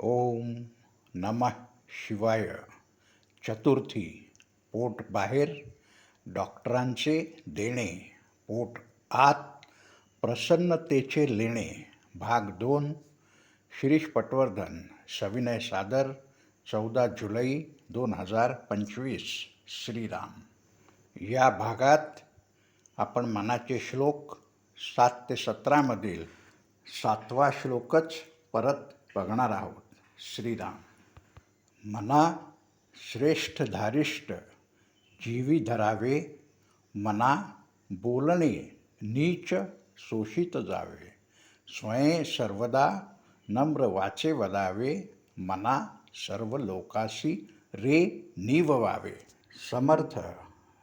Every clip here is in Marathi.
ओम नमः शिवाय. चतुर्थी पोट बाहेर. डॉक्टरांचे देणे पोट आत. प्रसन्नतेचे लेणे भाग दोन. शिरीष पटवर्धन सविनय सादर चौदा जुलै दोन हजार पंचवीस श्रीराम. या भागात आपण मनाचे श्लोक सात ते सतरामधील सातवा श्लोकच परत बघणार आहोत. श्रीराम. मना श्रेष्ठ धारिष्ट जीवी धरावे मना बोलणे नीच शोषित जावे. स्वयं सर्वदा नम्र वाचे वदावे मना सर्व लोकाशी रे निववावे. समर्थ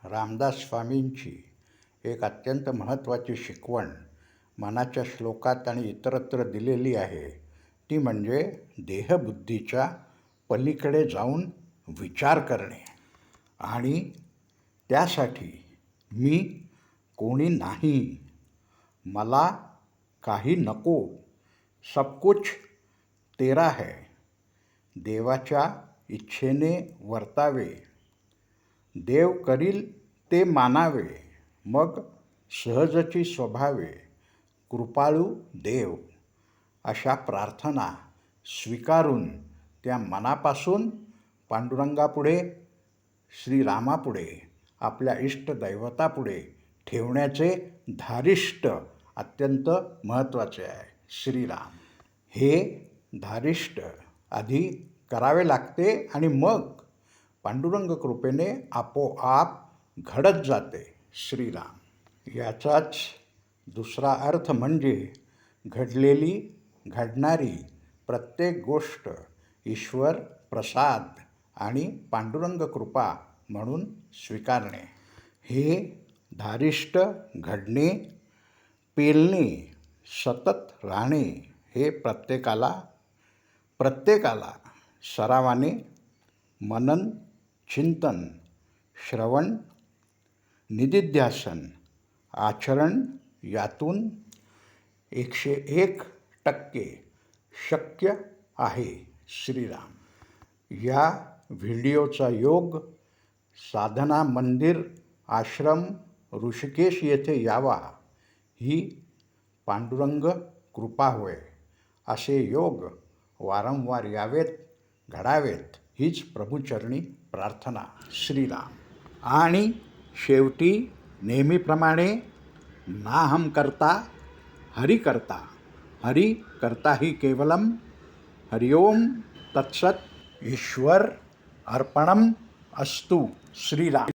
रामदास स्वामींची एक अत्यंत महत्त्वाची शिकवण मनाच्या श्लोकात आणि इतरत्र दिलेली आहे. ती म्हणजे देहबुद्धीच्या पलीकडे जाऊन विचार करणे. आणि त्यासाठी मी कोणी नाही. मला काही नको. सब कुछ तेरा है. देवाच्या इच्छेने वर्तावे. देव करील ते मानावे. मग सहजची स्वभावे. कृपाळू देव. अशा प्रार्थना स्वीकारून त्या मनापासून पांडुरंगापुढे श्रीरामापुढे आपल्या इष्टदैवतापुढे ठेवण्याचे धारिष्ट अत्यंत महत्त्वाचे आहे. श्रीराम. हे धारिष्ट आधी करावे लागते आणि मग पांडुरंग कृपेने आपोआप घडत जाते. श्रीराम. याचाच दुसरा अर्थ म्हणजे घडलेली घडणारी प्रत्येक गोष्ट ईश्वर प्रसाद आणि पांडुरंग कृपा म्हणून स्वीकारणे. हे धारिष्ट घडणे पेलणे सतत राहणे हे प्रत्येकाला प्रत्येकाला सरावाने मनन चिंतन श्रवण निदिध्यासन आचरण यातून एकशे एक टक्के शक्य आहे श्रीराम. या व्हिडिओचा योग साधना मंदिर आश्रम ऋषिकेश येथे यावा. ही पांडुरंग कृपा होय. असे योग वारंवार यावेत घडावेत हीच प्रभुचरणी प्रार्थना श्रीराम. आणि शेवटी नेहमीप्रमाणे नाहम करता हरि करता. हरी करता ही केवलम हरिओम तत्सत ईश्वर अर्पणम अस्तु श्रीराम